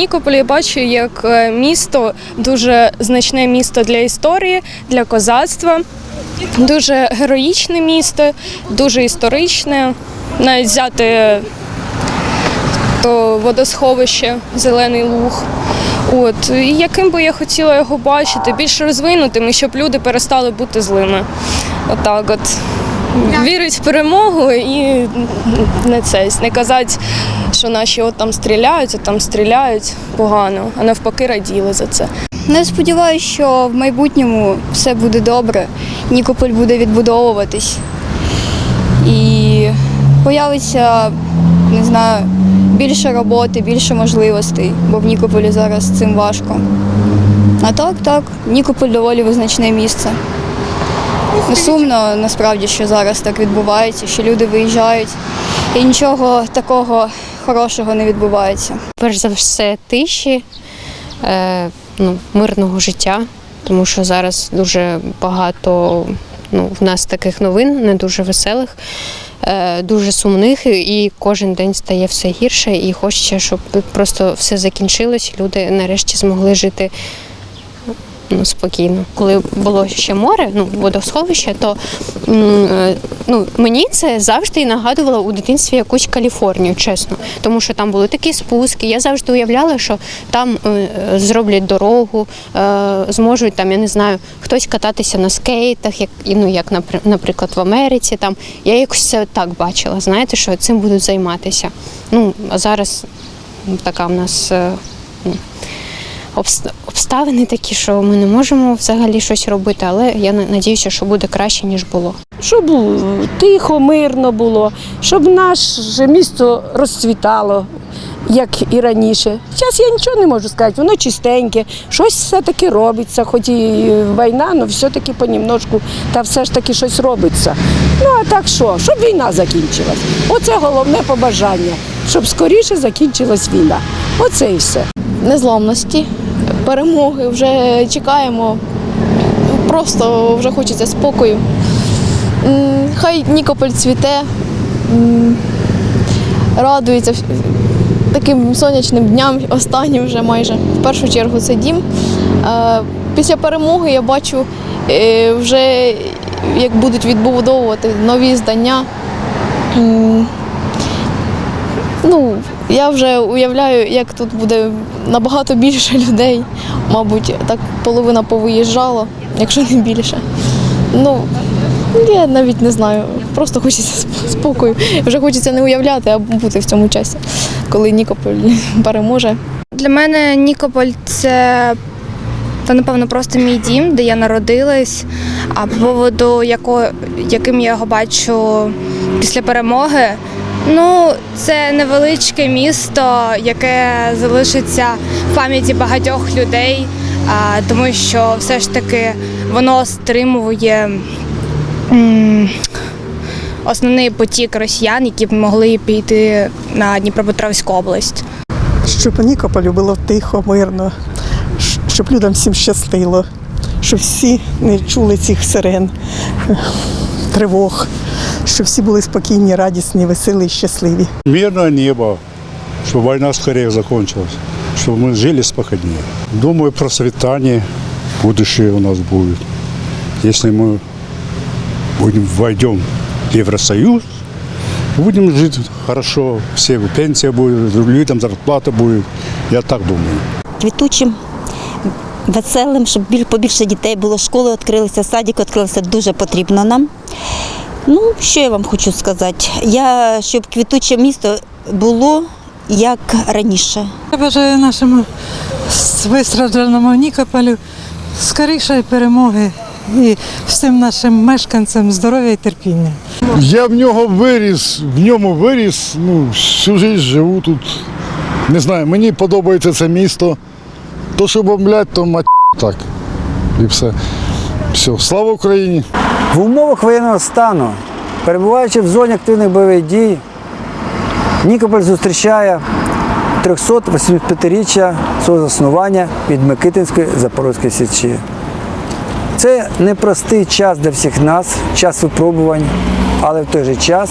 Нікополь я бачу як е, місто, дуже значне місто для історії, для козацтва. Дуже героїчне місто, дуже історичне. Навіть взяти то водосховище, зелений луг. От і яким би я хотіла його бачити, більш розвинутим, і щоб люди перестали бути злими. Отак от. Вірить в перемогу і не це, не казати, що наші от там стріляють, от там стріляють погано, а навпаки раділи за це. Ну, я сподіваюся, що в майбутньому все буде добре, Нікополь буде відбудовуватись і появиться, не знаю, більше роботи, більше можливостей, бо в Нікополі зараз з цим важко. А так, так, Нікополь доволі визначне місце. Ну, Сумно насправді, що зараз так відбувається, що люди виїжджають і нічого такого хорошого не відбувається. перш за все тиші, е, ну, мирного життя, тому що зараз дуже багато ну, в нас таких новин, не дуже веселих, е, дуже сумних, і кожен день стає все гірше, і хочеться, щоб просто все закінчилось, люди нарешті змогли жити. Ну, спокійно. Коли було ще море, ну, водосховище, то е, ну, мені це завжди нагадувало у дитинстві якусь Каліфорнію, чесно. Тому що там були такі спуски. Я завжди уявляла, що там е, зроблять дорогу, е, зможуть там, я не знаю, хтось кататися на скейтах, як, ну, як наприклад, в Америці. Там. Я якось це так бачила, знаєте, що цим будуть займатися. Ну, а зараз така в нас. Обставини такі, що ми не можемо взагалі щось робити, але я надіюся, що буде краще, ніж було. щоб тихо, мирно було, щоб наше місто розцвітало, як і раніше. Зараз я нічого не можу сказати, воно чистеньке, щось все-таки робиться, хоч і війна, але все-таки понемножку, та все ж таки щось робиться. Ну а так що, щоб війна закінчилась. Оце головне побажання, щоб скоріше закінчилась війна. Оце і все. незламності, перемоги. Вже чекаємо. Просто вже хочеться спокою. Хай Нікополь цвіте, радується таким сонячним дням, останнім вже майже. В першу чергу це дім. Е, Після перемоги я бачу е, вже як будуть відбудовувати нові здання. Ну, я вже уявляю, як тут буде набагато більше людей. Мабуть, так половина повиїжджала, якщо не більше. Ну, я навіть не знаю. Просто хочеться спокою. Вже хочеться не уявляти, а бути в цьому часі, коли Нікополь переможе. Для мене Нікополь це та напевно просто мій дім, де я народилась. А по поводу яко, яким я його бачу після перемоги. Ну, це невеличке місто, яке залишиться в пам'яті багатьох людей, тому що все ж таки воно стримує основний потік росіян, які б могли піти на Дніпропетровську область. щоб Нікополю було тихо, мирно, щоб людям всім щастило, щоб всі не чули цих сирен, тривог, щоб всі були спокійні, радісні, веселі і щасливі. Мирное небо, чтобы война скорее закончилась, чтобы мы жили спокойнее. Думаю, процветание будущее у нас будет. Если мы будем, войдем в Евросоюз, будем жить хорошо, все пенсия будет, людям зарплата будет. Я так думаю. квітучим, веселим, щоб біль- побільше дітей було, школи відкрилися, садик відкрився, дуже потрібно нам. Ну, що я вам хочу сказати? Я, щоб квітуче місто було як раніше. Я бажаю нашому вистражданому Нікополю скорішої перемоги і всім нашим мешканцям здоров'я і терпіння. Я в нього виріс, в ньому виріс, ну, всю життя живу тут. Не знаю, мені подобається це місто. То, що бомблять, то мать так. І все. Все, слава Україні! В умовах воєнного стану, перебуваючи в зоні активних бойових дій, Нікополь зустрічає 385-річчя свого заснування від Микитинської Запорозької Січі. Це непростий час для всіх нас, час випробувань, але в той же час,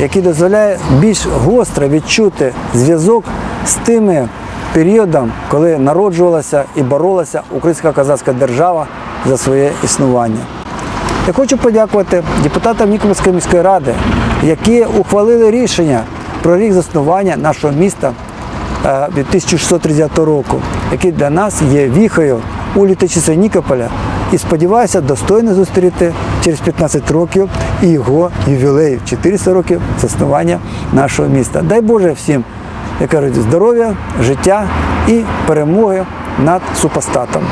який дозволяє більш гостро відчути зв'язок з тими періодом, коли народжувалася і боролася українська козацька держава за своє існування. Я хочу подякувати депутатам Нікопольської міської ради, які ухвалили рішення про рік заснування нашого міста е, від 1630 року, який для нас є віхою у літочці Нікополя. І сподіваюся достойно зустріти через 15 років і його ювілей 400 років заснування нашого міста. Дай Боже всім, як кажуть, здоров'я, життя і перемоги над супостатом.